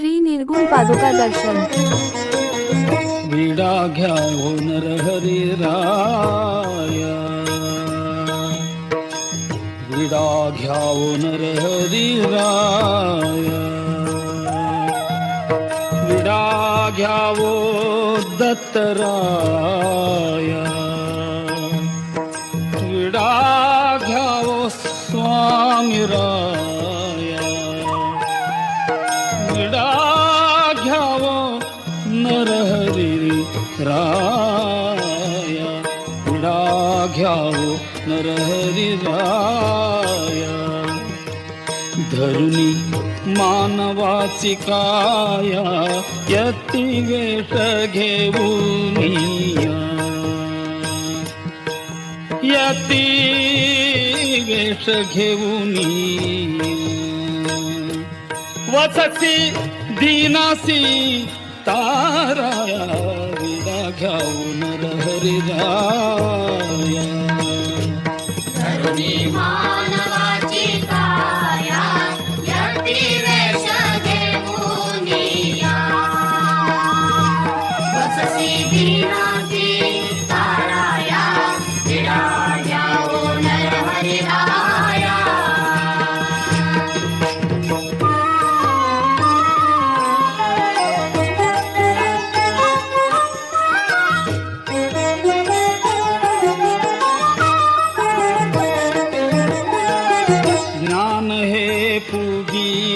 श्री निर्गुण पादुका दर्शन. विडा घ्यावो नरहरी राया. विडा घ्यावो नरहरी राया. विडा घ्यावो दत्तराया विडा घ्यावो स्वामी राया. नरहरी राया उडा घ्यावो नरहरी राया धरुणी मानवाची काया यती वेष घेऊन यती वेष घेऊन वसती दीनासी ताराया विडा घ्याऊन हरी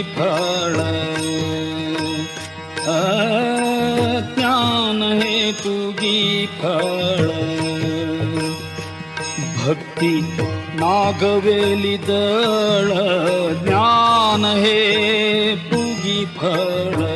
फल ज्ञान हे फल भक्ति नागवेली दळ ज्ञान हे पुगी फळ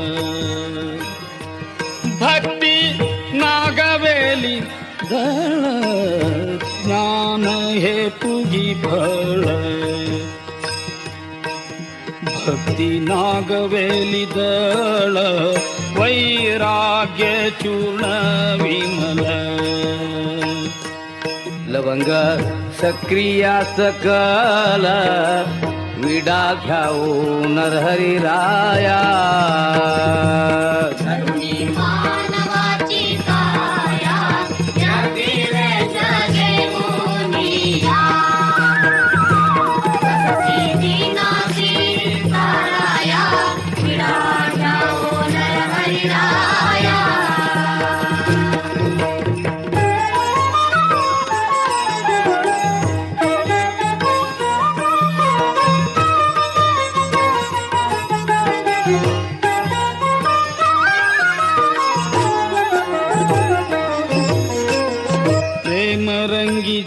ಸತ್ತಿನಾಗವೇಲಿದಳ ವೈರಾಗ್ಯ ಚೂರ್ಣ ವಿಮಲ. ಲವಂಗ चूर्णीमलङ्गक्रिया सकल विडाखाओ नरहरि राया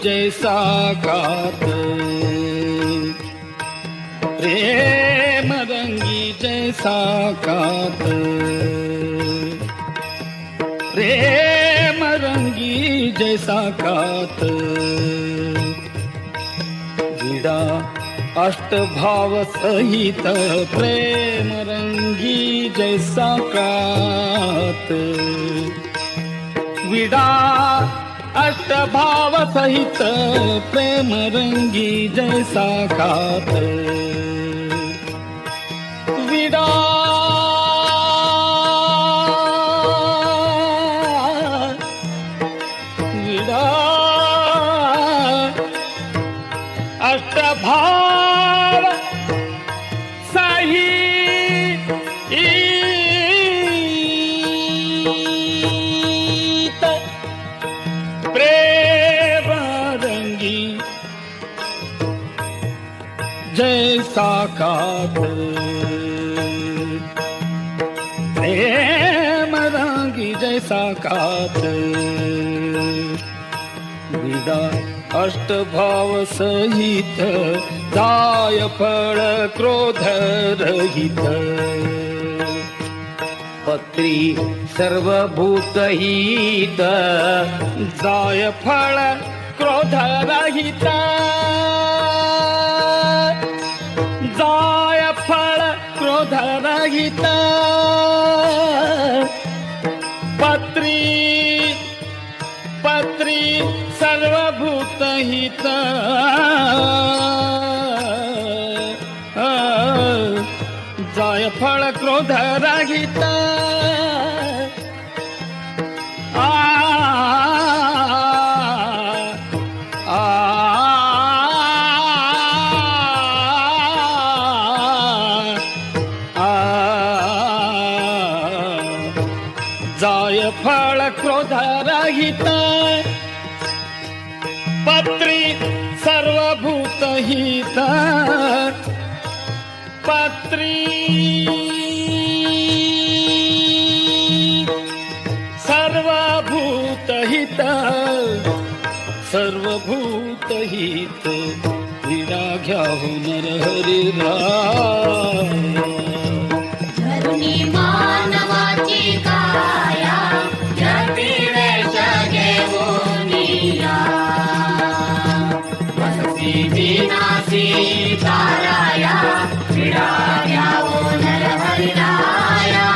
जैसा कात। प्रेम रंगी जैसा कात। जैसा कात। विडा अष्टभाव सहित प्रेम जैसा कात। विडा अष्टभाव सहित प्रेम खात विडा विडा अष्टभाव सही प्रेमरङ्गी मरङ्गी जै प्रेमरङ्गी प्रे मरङ्गी विदा अष्टभाव सहित दाय फळ क्रोध रहित पत्री सर्वभूत हित जाय फळ क्रोध रहित जाय फळ क्रोध रहित पत्री सर्वभूत जायफळ क्रोध क्रोध रहित आ आ क्रोध रहित पत्री सर्वभूत हित पत्री सर्वभूत हित सर्वभूत हित विडा घ्याहून हो हरिरा विनाशी ताराया विडा घ्यावो नरहरिराया.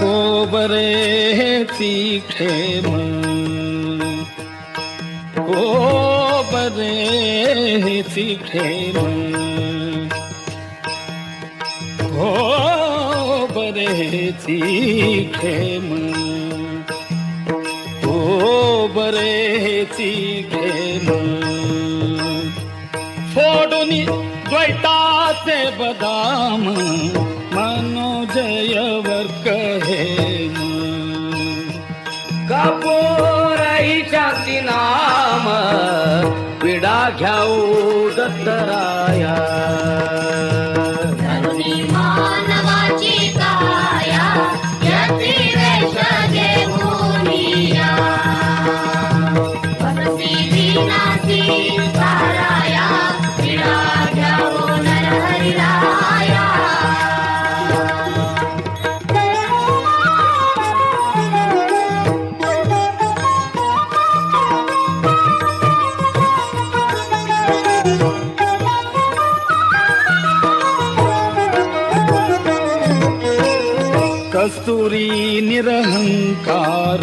हो बरे बरे खेम. मन हो बरे तीठे मन फोडून द्वैताचे बदाम मनोजयवर कहे कापोराई शांती नाम विडा घ्याऊ दत्तराया. कस्तूरी निरहङ्कार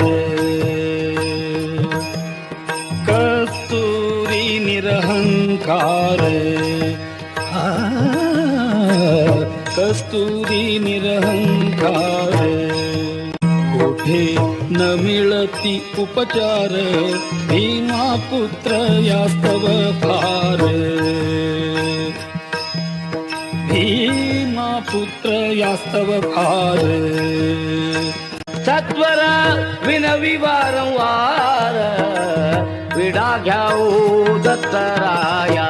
कस्तूरी निरहङ्कार कस्तूरी निरहङ्कार कोठे न मिलति उपचार भीमापुत्र यास्तव भार पुत्र यास्तव भार। सत्वर विनवी वारंवार विडा घ्याऊ दत्तराया।